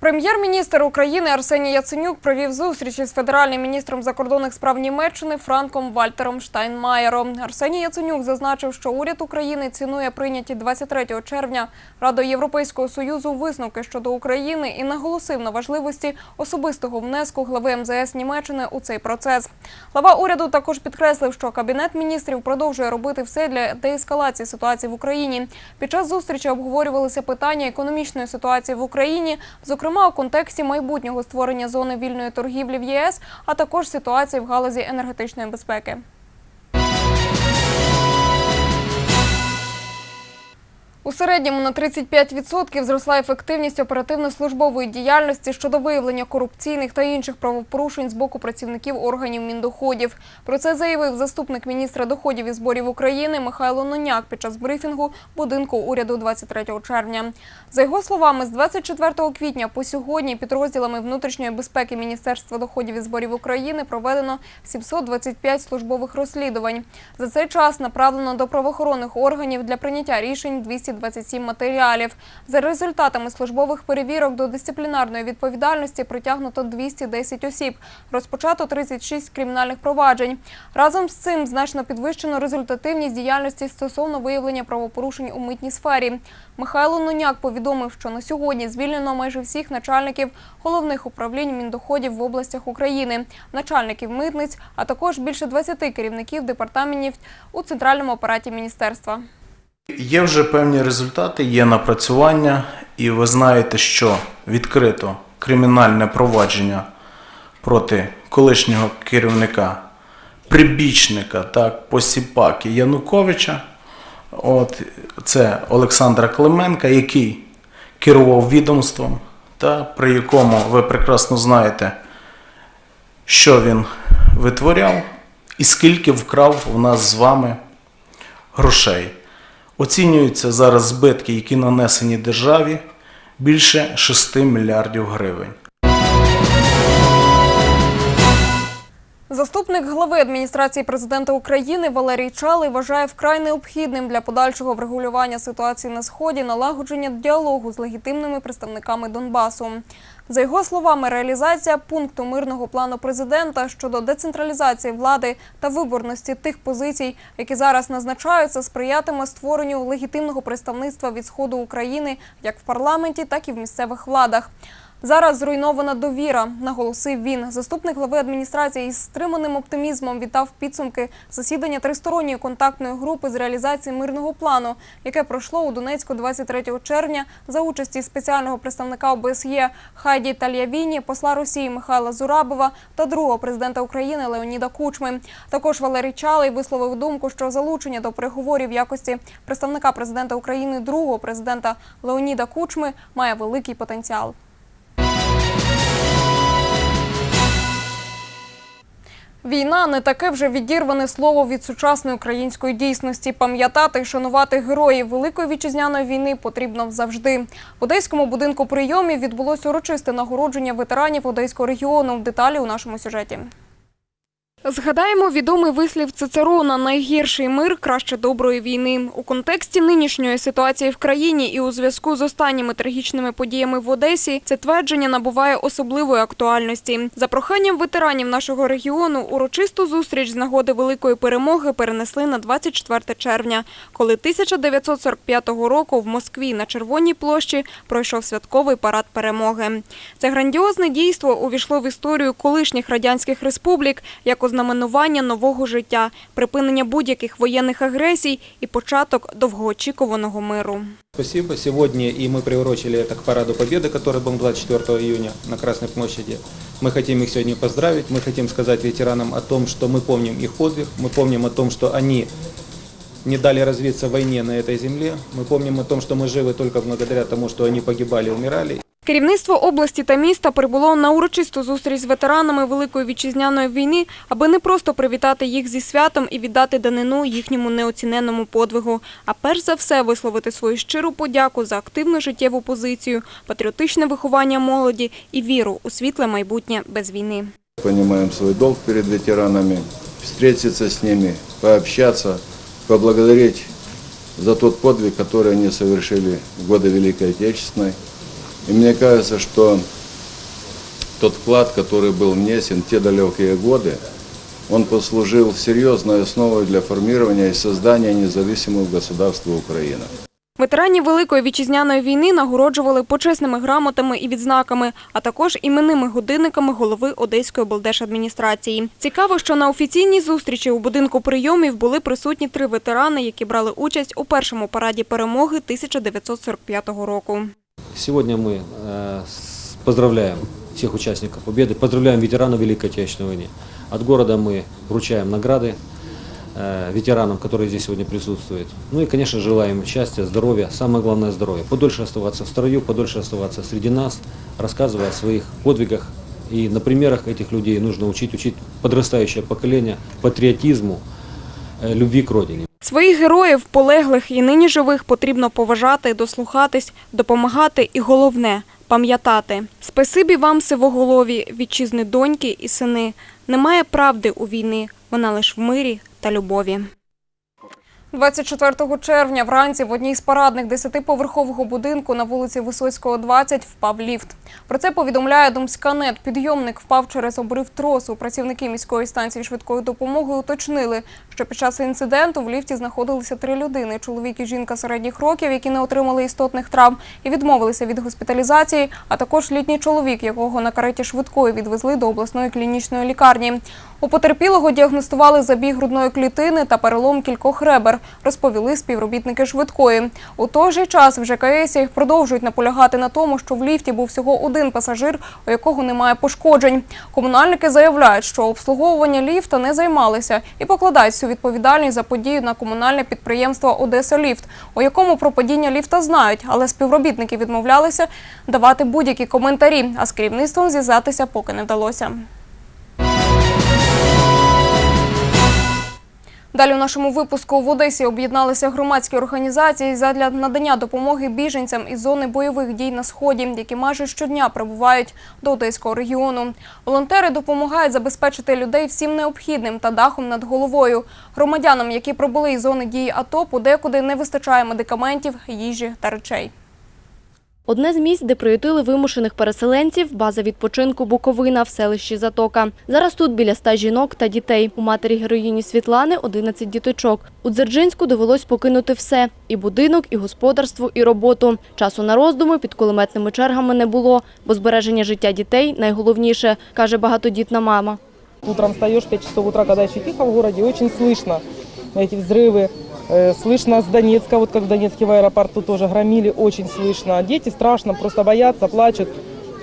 Прем'єр-міністр України Арсеній Яценюк провів зустріч із федеральним міністром закордонних справ Німеччини Франком Вальтером Штайнмаєром. Арсеній Яценюк зазначив, що уряд України цінує прийняті 23 червня Радою Європейського союзу висновки щодо України і наголосив на важливості особистого внеску глави МЗС Німеччини у цей процес. Глава уряду також підкреслив, що кабінет міністрів продовжує робити все для деескалації ситуації в Україні. Під час зустрічі обговорювалися питання економічної ситуації в Україні, зокрема у контексті майбутнього створення зони вільної торгівлі в ЄС, а також ситуації в галузі енергетичної безпеки. У середньому на 35% зросла ефективність оперативно-службової діяльності щодо виявлення корупційних та інших правопорушень з боку працівників органів міндоходів. Про це заявив заступник міністра доходів і зборів України Михайло Ноняк під час брифінгу будинку уряду 23 червня. За його словами, з 24 квітня по сьогодні підрозділами внутрішньої безпеки Міністерства доходів і зборів України проведено 725 службових розслідувань. За цей час направлено до правоохоронних органів для прийняття рішень 227 матеріалів. За результатами службових перевірок до дисциплінарної відповідальності притягнуто 210 осіб. Розпочато 36 кримінальних проваджень. Разом з цим значно підвищено результативність діяльності стосовно виявлення правопорушень у митній сфері. Михайло Ноняк повідомив, що на сьогодні звільнено майже всіх начальників головних управлінь міндоходів в областях України, начальників митниць, а також більше 20 керівників департаментів у центральному апараті міністерства. Є вже певні результати, є напрацювання, і ви знаєте, що відкрито кримінальне провадження проти колишнього керівника, прибічника, так, посіпаки Януковича. От, це Олександра Клименка, який керував відомством, та при якому ви прекрасно знаєте, що він витворяв і скільки вкрав у нас з вами грошей. Оцінюються зараз збитки, які нанесені державі, більше 6 мільярдів гривень. Заступник глави адміністрації президента України Валерій Чалий вважає вкрай необхідним для подальшого врегулювання ситуації на сході налагодження діалогу з легітимними представниками Донбасу. За його словами, реалізація пункту мирного плану президента щодо децентралізації влади та виборності тих позицій, які зараз назначаються, сприятиме створенню легітимного представництва від сходу України як в парламенті, так і в місцевих владах. Зараз зруйнована довіра, наголосив він. Заступник глави адміністрації із стриманим оптимізмом вітав підсумки засідання тристоронньої контактної групи з реалізації мирного плану, яке пройшло у Донецьку 23 червня за участі спеціального представника ОБСЄ Хайді Тальявіні, посла Росії Михайла Зурабова та другого президента України Леоніда Кучми. Також Валерій Чалий висловив думку, що залучення до переговорів в якості представника президента України другого президента Леоніда Кучми має великий потенціал. Війна не таке вже відірване слово від сучасної української дійсності. Пам'ятати і шанувати героїв Великої вітчизняної війни потрібно завжди. В одеському будинку прийомів відбулося урочисте нагородження ветеранів одеського регіону. Деталі у нашому сюжеті. Згадаємо відомий вислів Цицерона «Найгірший мир краще доброї війни». У контексті нинішньої ситуації в країні і у зв'язку з останніми трагічними подіями в Одесі це твердження набуває особливої актуальності. За проханням ветеранів нашого регіону урочисту зустріч з нагоди великої перемоги перенесли на 24 червня, коли 1945 року в Москві на Червоній площі пройшов святковий парад перемоги. Це грандіозне дійство увійшло в історію колишніх радянських республік як ознаменування нового життя, припинення будь-яких воєнних агресій і початок довгоочікуваного миру. Спасибо. Сегодня и мы приурочили это к Параду Победы, который был 24 июня на Красной площади. Мы хотим их сегодня поздравить, мы хотим сказать ветеранам о том, что мы помним их подвиг, мы помним о том, что они не дали развиться войне на этой земле, мы помним о том, что мы живы только благодаря тому, что они погибали и умирали. Керівництво області та міста прибуло на урочисту зустріч з ветеранами Великої вітчизняної війни, аби не просто привітати їх зі святом і віддати данину їхньому неоціненному подвигу, а перш за все висловити свою щиру подяку за активну життєву позицію, патріотичне виховання молоді і віру у світле майбутнє без війни. Понимаем свой долг перед ветеранами встретиться с ними, пообщаться, поблагодарить за тот подвиг, который они совершили в годы Великой Отечественной. И мне кажется, что тот вклад, который был внесен в те далекие годы, он послужил серьезной основой для формирования и создания независимого государства Украина. Ветеранів Великої вітчизняної війни нагороджували почесними грамотами і відзнаками, а також іменними годинниками голови Одеської облдержадміністрації. Цікаво, що на офіційній зустрічі у будинку прийомів були присутні три ветерани, які брали участь у першому параді перемоги 1945 року. Сегодня мы э, поздравляем всех участников Победы, поздравляем ветеранов Великой Отечественной войны. От города мы вручаем награды э, ветеранам, которые здесь сегодня присутствуют. Ну и, конечно, желаем счастья, здоровья, самое главное здоровья. Подольше оставаться в строю, подольше оставаться среди нас, рассказывая о своих подвигах. И на примерах этих людей нужно учить, учить подрастающее поколение патриотизму, э, любви к родине. Своїх героїв, полеглих і нині живих потрібно поважати, дослухатись, допомагати і головне пам'ятати. Спасибі вам, сивоголові, вітчизни доньки і сини. Немає правди у війни, вона лиш в мирі та любові. 24 червня вранці в одній з парадних десятиповерхового будинку на вулиці Висоцького, 20 впав ліфт. Про це повідомляє Думськанет. Підйомник впав через обрив тросу. Працівники міської станції швидкої допомоги уточнили, що під час інциденту в ліфті знаходилися три людини: чоловік і жінка середніх років, які не отримали істотних травм і відмовилися від госпіталізації, а також літній чоловік, якого на кареті швидкої відвезли до обласної клінічної лікарні. У потерпілого діагностували забіг грудної клітини та перелом кількох ребер, розповіли співробітники швидкої. У той же час в ЖКСі продовжують наполягати на тому, що в ліфті був всього один пасажир, у якого немає пошкоджень. Комунальники заявляють, що обслуговування ліфта не займалися і покладають відповідальність за подію на комунальне підприємство Одеса Ліфт, у якому про падіння ліфта знають, але співробітники відмовлялися давати будь-які коментарі, а з керівництвом зв'язатися поки не вдалося. Далі у нашому випуску в Одесі об'єдналися громадські організації задля надання допомоги біженцям із зони бойових дій на сході, які майже щодня прибувають до одеського регіону. Волонтери допомагають забезпечити людей всім необхідним та дахом над головою. Громадянам, які прибули із зони дії АТО, подекуди не вистачає медикаментів, їжі та речей. Одне з місць, де приютили вимушених переселенців – база відпочинку Буковина в селищі Затока. Зараз тут біля ста жінок та дітей. У матері героїні Світлани – 11 діточок. У Дзержинську довелось покинути все – і будинок, і господарство, і роботу. Часу на роздуми під кулеметними чергами не було, бо збереження життя дітей – найголовніше, каже багатодітна мама. Утром встаешь в 5 часов утра, когда еще тихо в городе, очень слышно эти взрывы. Э, Слышно с Донецка, вот как в Донецке в аэропорту тоже громили, очень слышно. Дети страшно, просто боятся, плачут.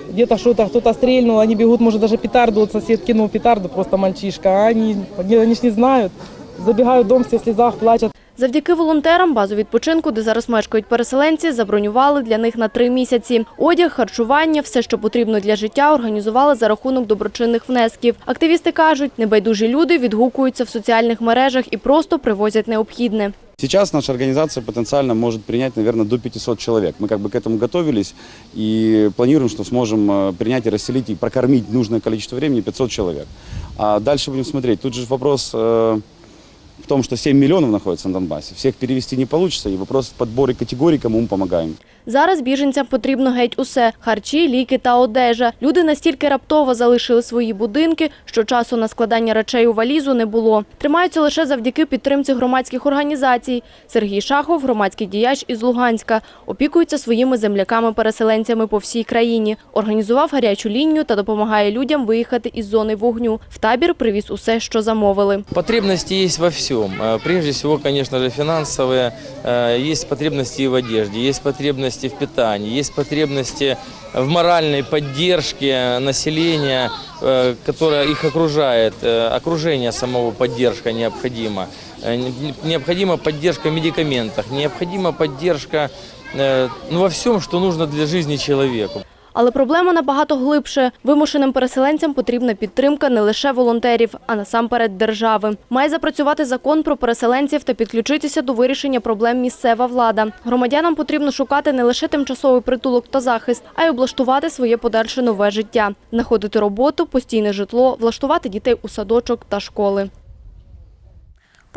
Где-то что-то, кто-то стрельнул, они бегут, может даже петарду, вот сосед кинул петарду, просто мальчишка, а они, они, они ж не знают. Забегают в дом, все в слезах, плачут. Завдяки волонтерам базу відпочинку, де зараз мешкають переселенці, забронювали для них на три місяці. Одяг, харчування, все, що потрібно для життя, організували за рахунок доброчинних внесків. Активісти кажуть, небайдужі люди відгукуються в соціальних мережах і просто привозять необхідне. Сейчас наша организация потенциально может принять, наверное, до 500 человек. Мы как бы к этому готовились и планируем, что сможем э, принять и расселить и прокормить нужное количество времени 500 человек. А дальше будем смотреть. Тут же вопрос э, в том, что 7 миллионов находится на Донбассе. Всех перевести не получится, и вопрос в подборе категорий, кому мы помогаем. Зараз біженцям потрібно геть усе – харчі, ліки та одежа. Люди настільки раптово залишили свої будинки, що часу на складання речей у валізу не було. Тримаються лише завдяки підтримці громадських організацій. Сергій Шахов – громадський діяч із Луганська. Опікується своїми земляками-переселенцями по всій країні. Організував гарячу лінію та допомагає людям виїхати із зони вогню. В табір привіз усе, що замовили. Потребности есть во всем. Э, Прежде всего, конечно же, финансовые. Э, Есть потребности и в одежде, есть потребности в питании, есть потребности в моральной поддержке населения, э, которое их окружает. Окружение самого поддержка необходима. Не- Необходима поддержка в медикаментах, необходима поддержка ну, во всем, что нужно для жизни человеку. Але проблема набагато глибше. Вимушеним переселенцям потрібна підтримка не лише волонтерів, а насамперед держави. Має запрацювати закон про переселенців та підключитися до вирішення проблем місцева влада. Громадянам потрібно шукати не лише тимчасовий притулок та захист, а й облаштувати своє подальше нове життя, знаходити роботу, постійне житло, влаштувати дітей у садочок та школи.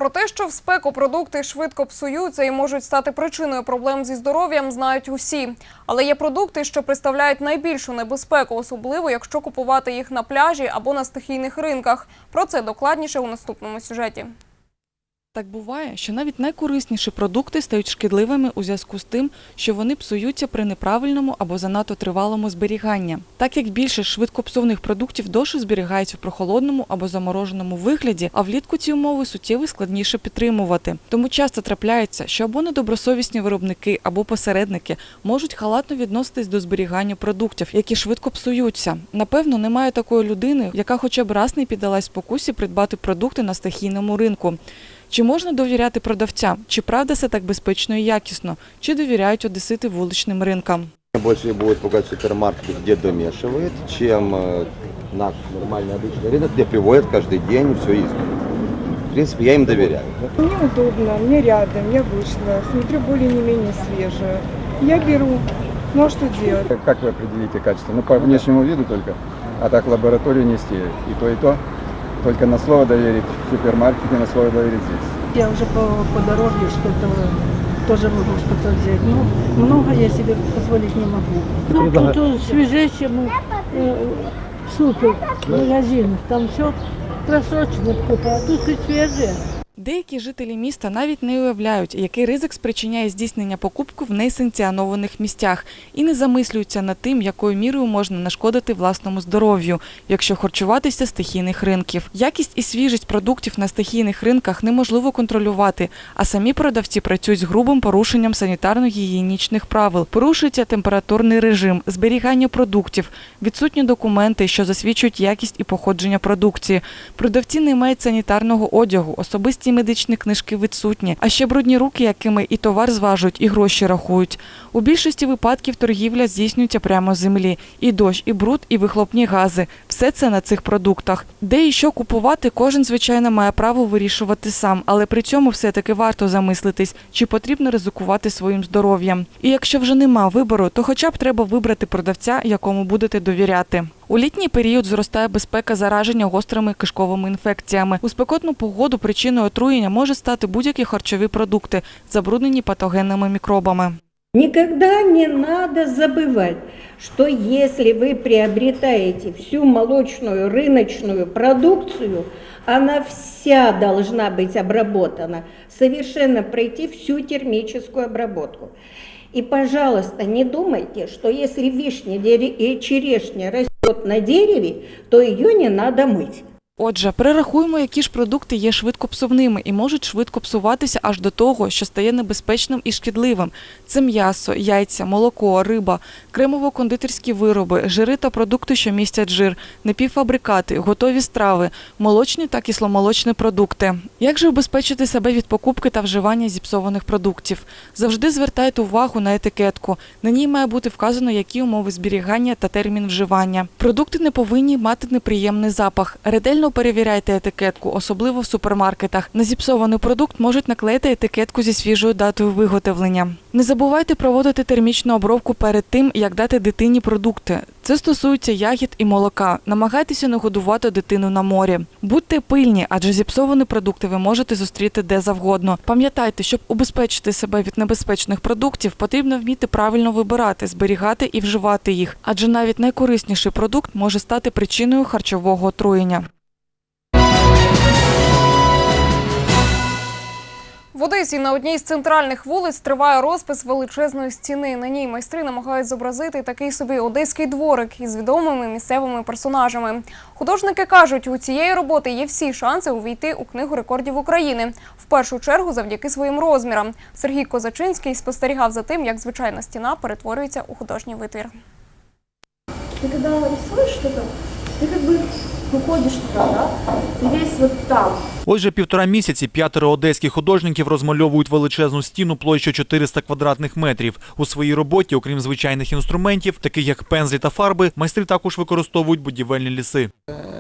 Про те, що в спеку продукти швидко псуються і можуть стати причиною проблем зі здоров'ям, знають усі. Але є продукти, що представляють найбільшу небезпеку, особливо якщо купувати їх на пляжі або на стихійних ринках. Про це докладніше у наступному сюжеті. Так буває, що навіть найкорисніші продукти стають шкідливими у зв'язку з тим, що вони псуються при неправильному або занадто тривалому зберіганні. Так як більше швидкопсувних продуктів довше зберігаються в прохолодному або замороженому вигляді, а влітку ці умови суттєво складніше підтримувати. Тому часто трапляється, що або недобросовісні виробники, або посередники можуть халатно відноситись до зберігання продуктів, які швидко псуються. Напевно, немає такої людини, яка хоча б раз не піддалась спокусі придбати продукти на стихійному ринку. Чи можна довіряти продавцям? Чи правда це так безпечно і якісно? Чи довіряють одесити вуличним ринкам? Больше будет пугать супермаркеты, где домешивают, чем э, наш нормальный обычный рынок, где приводят каждый день все есть. В принципе, я им доверяю. Мне удобно, мне рядом, я вышла, смотрю более не менее свежее. Я беру. Ну а что делать? Как вы определите качество? Ну, по внешнему виду только, а так в лабораторию нести и то, и то. Только на слово доверить в супермаркете, на слово доверить здесь. Я уже по, по дороге что-то тоже могу что-то взять. Ну, много я себе позволить не могу. Ну, тут свежее, чем э, в супер магазинах. Там все просрочено, а тут и свежее. Деякі жителі міста навіть не уявляють, який ризик спричиняє здійснення покупки в несанкціонованих місцях, і не замислюються над тим, якою мірою можна нашкодити власному здоров'ю, якщо харчуватися стихійних ринків. Якість і свіжість продуктів на стихійних ринках неможливо контролювати, а самі продавці працюють з грубим порушенням санітарно-гігієнічних правил. Порушується температурний режим, зберігання продуктів, відсутні документи, що засвідчують якість і походження продукції. Продавці не мають санітарного одягу, особисті медичні книжки відсутні, а ще брудні руки, якими і товар зважують, і гроші рахують. У більшості випадків торгівля здійснюється прямо з землі. І дощ, і бруд, і вихлопні гази. Все це на цих продуктах. Де і що купувати, кожен, звичайно, має право вирішувати сам, але при цьому все-таки варто замислитись, чи потрібно ризикувати своїм здоров'ям. І якщо вже нема вибору, то хоча б треба вибрати продавця, якому будете довіряти. У літній період зростає безпека зараження гострими кишковими інфекціями. У спекотну погоду причиною отруєння може стати будь-які харчові продукти, забруднені патогенними мікробами. Никогда не надо забывать, что если вы приобретаете всю молочную рыночную продукцию, она вся должна быть обработана, совершенно пройти всю термическую обработку. И, пожалуйста, не думайте, что если вишня дере- и черешня растет на дереве, то ее не надо мыть. Отже, перерахуємо, які ж продукти є швидкопсувними і можуть швидко псуватися аж до того, що стає небезпечним і шкідливим. Це м'ясо, яйця, молоко, риба, кремово-кондитерські вироби, жири та продукти, що містять жир, напівфабрикати, готові страви, молочні та кисломолочні продукти. Як же убезпечити себе від покупки та вживання зіпсованих продуктів? Завжди звертайте увагу на етикетку. На ній має бути вказано, які умови зберігання та термін вживання. Продукти не повинні мати неприємний запах. Ретельно перевіряйте етикетку, особливо в супермаркетах. На зіпсований продукт можуть наклеїти етикетку зі свіжою датою виготовлення. Не забувайте проводити термічну обробку перед тим, як дати дитині продукти. Це стосується ягід і молока. Намагайтеся не годувати дитину на морі. Будьте пильні, адже зіпсовані продукти ви можете зустріти де завгодно. Пам'ятайте, щоб убезпечити себе від небезпечних продуктів, потрібно вміти правильно вибирати, зберігати і вживати їх, адже навіть найкорисніший продукт може стати причиною харчового отруєння. В Одесі на одній з центральних вулиць триває розпис величезної стіни. На ній майстри намагають зобразити такий собі одеський дворик із відомими місцевими персонажами. Художники кажуть, у цієї роботи є всі шанси увійти у книгу рекордів України. В першу чергу завдяки своїм розмірам. Сергій Козачинський спостерігав за тим, як звичайна стіна перетворюється у художній витвір. Ты когда рисуешь что-то, ты как бы уходишь туда, да? Ты весь вот там. Ось вже півтора місяці п'ятеро одеських художників розмальовують величезну стіну площею 400 квадратних метрів. У своїй роботі, окрім звичайних інструментів, таких як пензлі та фарби, майстри також використовують будівельні ліси.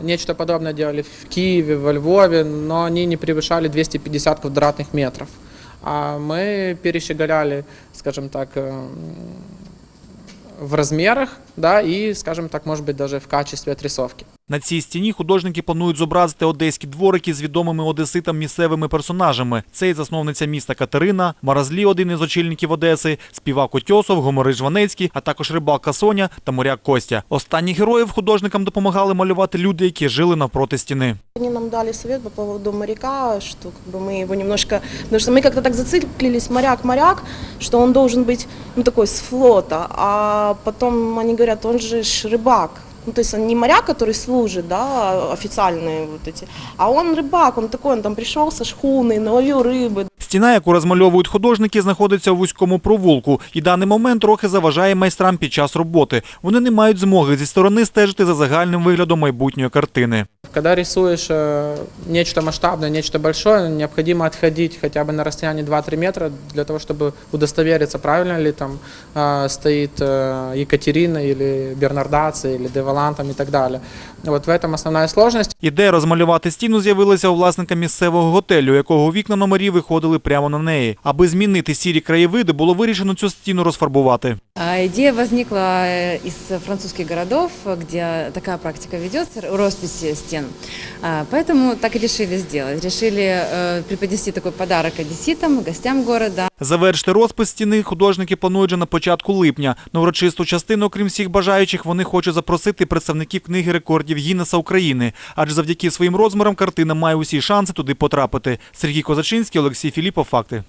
Нечто подобное делали в Киеве, во Львове, но они не превышали 250 квадратных метров. А мы перещеголяли, скажем так, э, в размерах, да, и, скажем так, может быть, даже в качестве отрисовки. На цій стіні художники планують зобразити одеські дворики з відомими одеситам місцевими персонажами. Це і засновниця міста Катерина, Маразлі, один із очільників Одеси, співак Отьосов, гуморист Жванецький, а також рибалка Соня та моряк Костя. Останніх героїв художникам допомагали малювати люди, які жили навпроти стіни. Они нам дали совет по поводу моряка, что как бы мы его немножко... Потому что мы как-то так зациклились, моряк-моряк, что он должен быть ну, такой с флота. А потом они говорят, он же ж рыбак. Ну, то есть он не моряк, который служит, да, официальные вот эти, а он рыбак, он такой, он там пришел со шхуны, наловил рыбы, Стіна, яку розмальовують художники, знаходиться у вузькому провулку, і даний момент трохи заважає майстрам під час роботи. Вони не мають змоги зі сторони стежити за загальним виглядом майбутньої картини. Когда рисуешь э, нечто масштабное, нечто большое, необходимо отходить хотя бы на расстоянии 2-3 метра для того, чтобы удостовериться, правильно ли там э, стоит э, Екатерина или Бернардаци или Девалан там и так далее. Вот в этом основная сложность. Ідея розмалювати стіну з'явилася у власника місцевого готелю, у якого вікна номерів виходили прямо на неї. Аби змінити сірі краєвиди, було вирішено цю стіну розфарбувати. А Идея возникла э, из французских городов, где такая практика ведется, росписи стен. А, Поэтому так и решили сделать. Решили э, преподнести такой подарок одесситам, гостям города. Завершити розпис стіни художники планують вже на початку липня. На урочисту частину, окрім всіх бажаючих, вони хочуть запросити представників книги рекордів Гіннеса України, адже завдяки своїм розмірам картина має усі шанси туди потрапити. Сергій Козачинський, Олексій Філіпов. Факти.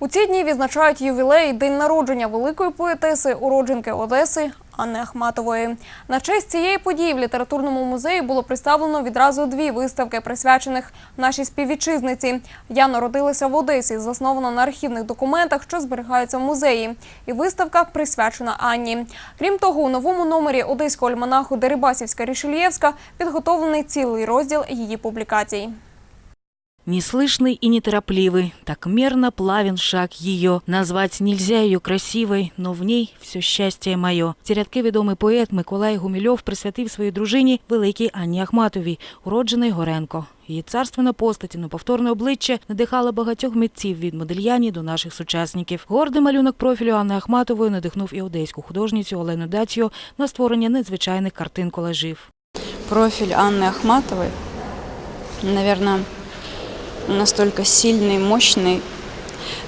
У ці дні відзначають ювілей день народження великої поетеси, уродженки Одеси Анни Ахматової. На честь цієї події в літературному музеї було представлено відразу дві виставки, присвячених нашій співвітчизниці. Я народилася в Одесі, заснована на архівних документах, що зберігаються в музеї. І виставка присвячена Анні. Крім того, у новому номері одеського альманаху Дерибасівська Рішельєвська підготовлений цілий розділ її публікацій. Неслышный и неторопливый, так мерно плавен шаг ее. Назвать нельзя ее красивой, но в ней все счастье моє. Ці рядки відомий поет Миколай Гумільов присвятив своїй дружині великій Анні Ахматовій, уродженої Горенко. Її царственна постать і неповторне обличчя надихало багатьох митців від Модельяні до наших сучасників. Гордий малюнок профілю Анни Ахматової надихнув і одеську художницю Олену Дацію на створення надзвичайних картин колажів. Профиль Анны Ахматовой, наверное, настолько сильный, мощный,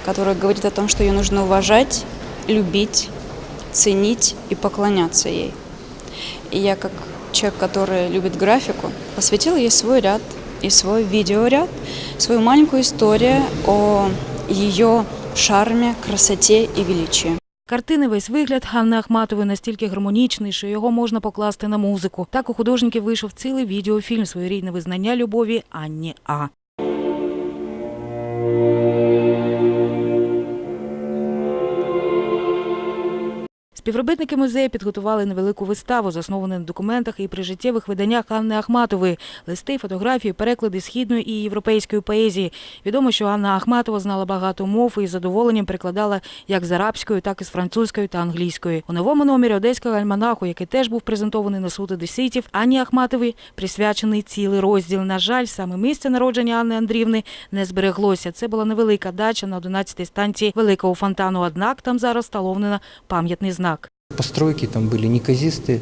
который говорит о том, что ее нужно уважать, любить, ценить и поклоняться ей. И я, как человек, который любит графику, посвятила ей свой ряд и свой видеоряд, свою маленькую историю о ее шарме, красоте и величии. Картини весь вигляд Ганни Ахматової настільки гармонічний, що його можна покласти на музику. Так у художників вийшов цілий відеофільм своєрідне визнання любові Анні А. Співробітники музею підготували невелику виставу, засновану на документах і при життєвих виданнях Анни Ахматової, листи, фотографії, переклади східної і європейської поезії. Відомо, що Анна Ахматова знала багато мов і з задоволенням прикладала як з арабською, так і з французькою та англійською. У новому номері одеського альманаху, який теж був презентований на суд одеситів, Анні Ахматовій присвячений цілий розділ. На жаль, саме місце народження Анни Андрівни не збереглося. Це була невелика дача на 11-й станції Великого фонтану. Однак там зараз встановлено пам'ятний знак. Постройки там были неказистые,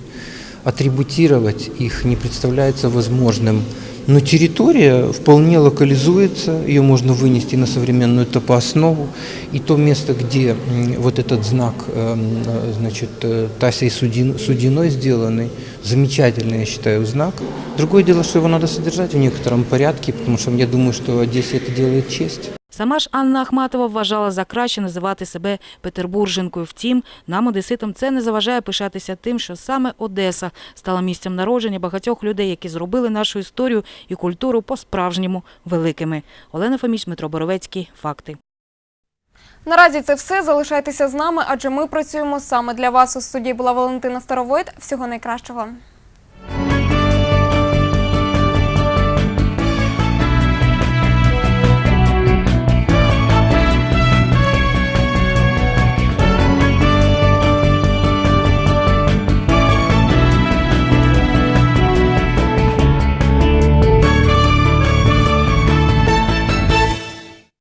атрибутировать их не представляется возможным. Но территория вполне локализуется, ее можно вынести на современную топооснову. И то место, где вот этот знак, эм, э, значит, э, Тасей Судин- Судиной сделанный, замечательный, я считаю, знак. Другое дело, что его надо содержать в некотором порядке, потому что я думаю, что Одессе это делает честь. Сама ж Анна Ахматова вважала за краще називати себе петербурженкою. Втім, нам, одеситам, це не заважає пишатися тим, що саме Одеса стала місцем народження багатьох людей, які зробили нашу історію і культуру по-справжньому великими. Олена Фоміч, Дмитро Боровецький. Факти. Наразі це все. Залишайтеся з нами, адже ми працюємо саме для вас. У студії була Валентина Старовойт. Всього найкращого.